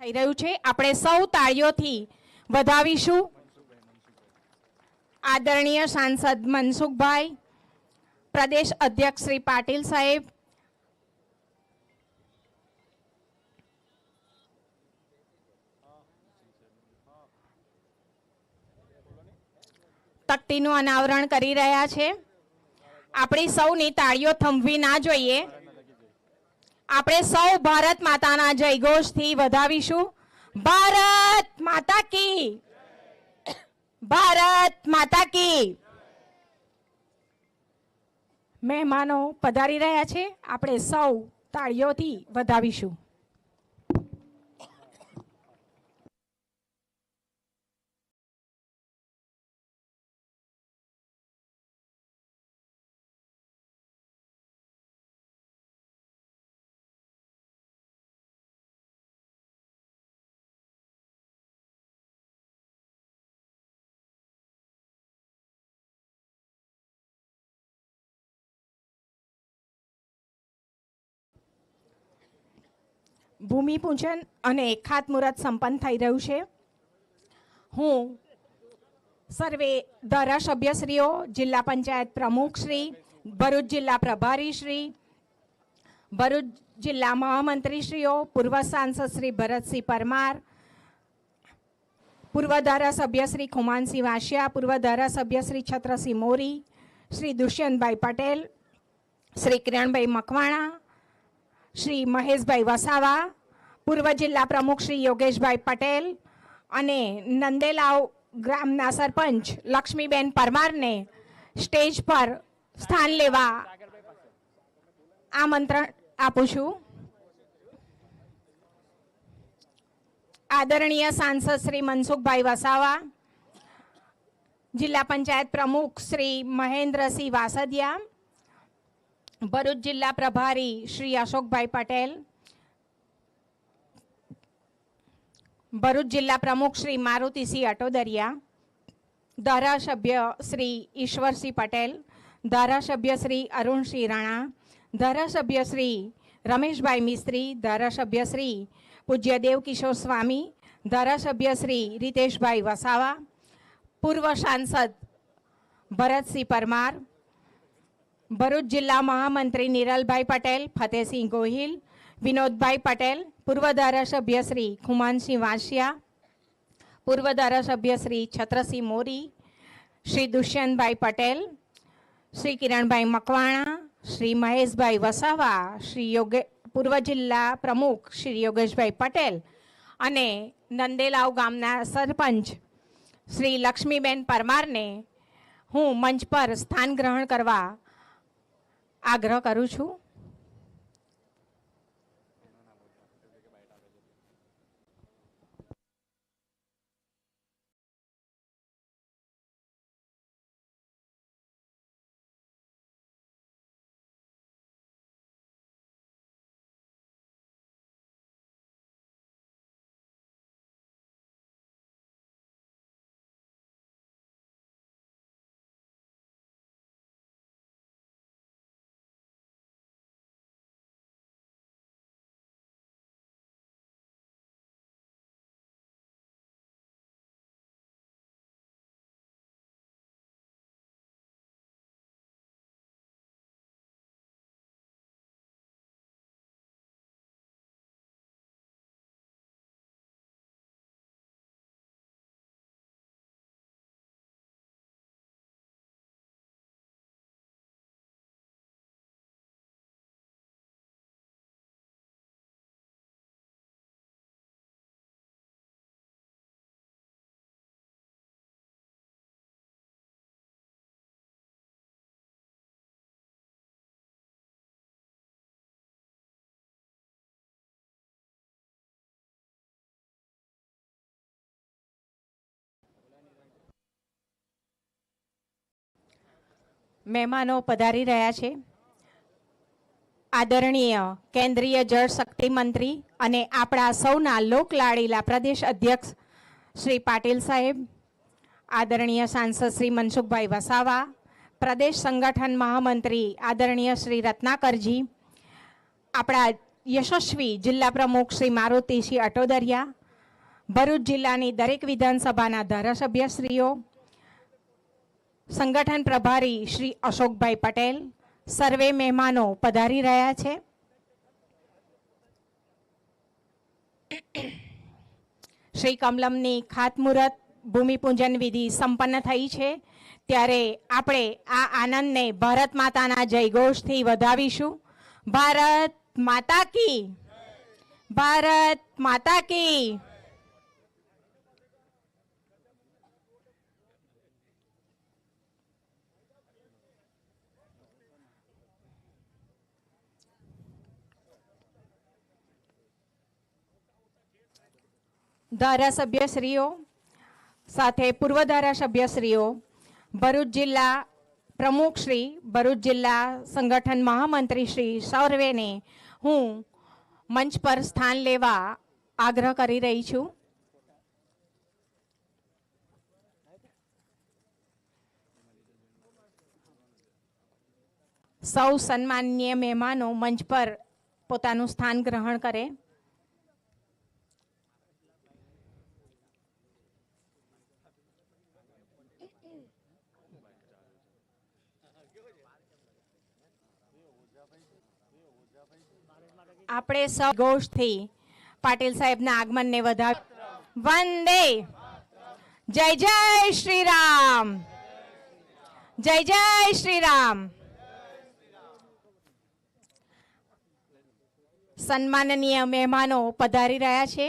થઈ રહ્યું છે. આપણે સૌ તાળીઓથી વધાવીશું. આદરણીય સાંસદ મનસુખભાઈ, પ્રદેશ અધ્યક્ષ શ્રી પાટીલ સાહેબ, તકતીનું અનાવરણ કરી રહ્યા છે. આપણી સૌની તાળીઓ થંભવી ના જોઈએ. આપણે સૌ ભારત માતાના જયઘોષથી વધાવીશું. ભારત માતા કી. ભારત માતા કી. મહેમાનો પધારી રહ્યા છે. આપણે સૌ તાળીઓથી વધાવીશું. ભૂમિપૂજન અને ખાતમુહૂર્ત સંપન્ન થઈ રહ્યું છે. હું સર્વે ધારાસભ્યશ્રીઓ, જિલ્લા પંચાયત પ્રમુખશ્રી ભરૂચ જિલ્લા પ્રભારી શ્રી, ભરૂચ જિલ્લા મહામંત્રીશ્રીઓ, પૂર્વ સાંસદ શ્રી ભરતસિંહ પરમાર, પૂર્વ ધારાસભ્ય શ્રી ખુમાનસિંહ વાસિયા, પૂર્વ ધારાસભ્ય શ્રી છત્રસિંહ મોરી, શ્રી દુષ્યંતભાઈ પટેલ, શ્રી કિરણભાઈ મકવાણા શ્રી મહેશભાઈ વસાવા, પૂર્વ જિલ્લા પ્રમુખ શ્રી યોગેશભાઈ પટેલ અને નંદેલાવ ગ્રામના સરપંચ લક્ષ્મીબેન પરમારને સ્ટેજ પર સ્થાન લેવા આમંત્રણ આપું છું. આદરણીય સાંસદ શ્રી મનસુખભાઈ વસાવા, જિલ્લા પંચાયત પ્રમુખ શ્રી મહેન્દ્રસિંહ વાસદિયા ભરૂચ જિલ્લા પ્રભારી શ્રી અશોકભાઈ પટેલ, ભરૂચ જિલ્લા પ્રમુખ શ્રી મારુતિસિંહ અટોદરિયા, ધારાસભ્ય શ્રી ઈશ્વરસિંહ પટેલ, ધારાસભ્ય શ્રી અરુણસિંહ રાણા, ધારાસભ્ય શ્રી રમેશભાઈ મિસ્ત્રી, ધારાસભ્ય શ્રી પૂજ્ય દેવકિશોર સ્વામી, ધારાસભ્ય શ્રી રીતેશભાઈ વસાવા, પૂર્વ સાંસદ ભરતસિંહ પરમાર ભરૂચ જિલ્લા મહામંત્રી નિરલભાઈ પટેલ, ફતેહસિંહ ગોહિલ, વિનોદભાઈ પટેલ, પૂર્વ ધારાસભ્ય શ્રી ખુમાનસિંહ વાંસિયા, પૂર્વ ધારાસભ્ય શ્રી છત્રસિંહ મોરી, શ્રી દુષ્યંતભાઈ પટેલ, શ્રી કિરણભાઈ મકવાણા, શ્રી મહેશભાઈ વસાવા, શ્રી યોગે, પૂર્વ જિલ્લા પ્રમુખ શ્રી યોગેશભાઈ પટેલ અને નંદેલાવ ગામના સરપંચ શ્રી લક્ષ્મીબેન પરમારને હું મંચ પર સ્થાન ગ્રહણ કરવા આગ્રહ કરું છું. મહેમાનો પધારી રહ્યા છે. આદરણીય કેન્દ્રીય જળ શક્તિ મંત્રી અને આપણા સૌના લોકલાડીલા પ્રદેશ અધ્યક્ષ શ્રી પાટીલ સાહેબ, આદરણીય સાંસદ શ્રી મનસુખભાઈ વસાવા, પ્રદેશ સંગઠન મહામંત્રી આદરણીય શ્રી રત્નાકરજી, આપણા યશસ્વી જિલ્લા પ્રમુખ શ્રી મારુતિસિંહ અટોદરિયા, ભરૂચ જિલ્લાની દરેક વિધાનસભાના ધારાસભ્યશ્રીઓ સંગઠન પ્રભારી શ્રી અશોકભાઈ પટેલ સર્વે મહેમાનો પધારી રહ્યા છે. શ્રી કમલમની ખાતમુહૂર્ત ભૂમિપૂજન વિધિ સંપન્ન થઈ છે. ત્યારે આપણે આ આનંદને ભારત માતાના જયઘોષથી વધાવીશું. ભારત માતા કી! ભારત માતા કી! ધારાસભ્યશ્રીઓ, સાથે પૂર્વ ધારાસભ્યશ્રીઓ, ભરૂચ જિલ્લા પ્રમુખ શ્રી, ભરૂચ જિલ્લા સંગઠન મહામંત્રી શ્રી સૌર્વેને હું મંચ પર સ્થાન લેવા આગ્રહ કરી રહી છું. સૌ સન્માનીય મહેમાનો મંચ પર પોતાનું સ્થાન ગ્રહણ કરે. આપણે સૌ ઘોષથી પાટીલ સાહેબના આગમનને વધાવ વંદે! જય જય શ્રી રામ જય જય શ્રી રામ સન્માનનીય મહેમાનો પધારી રહ્યા છે.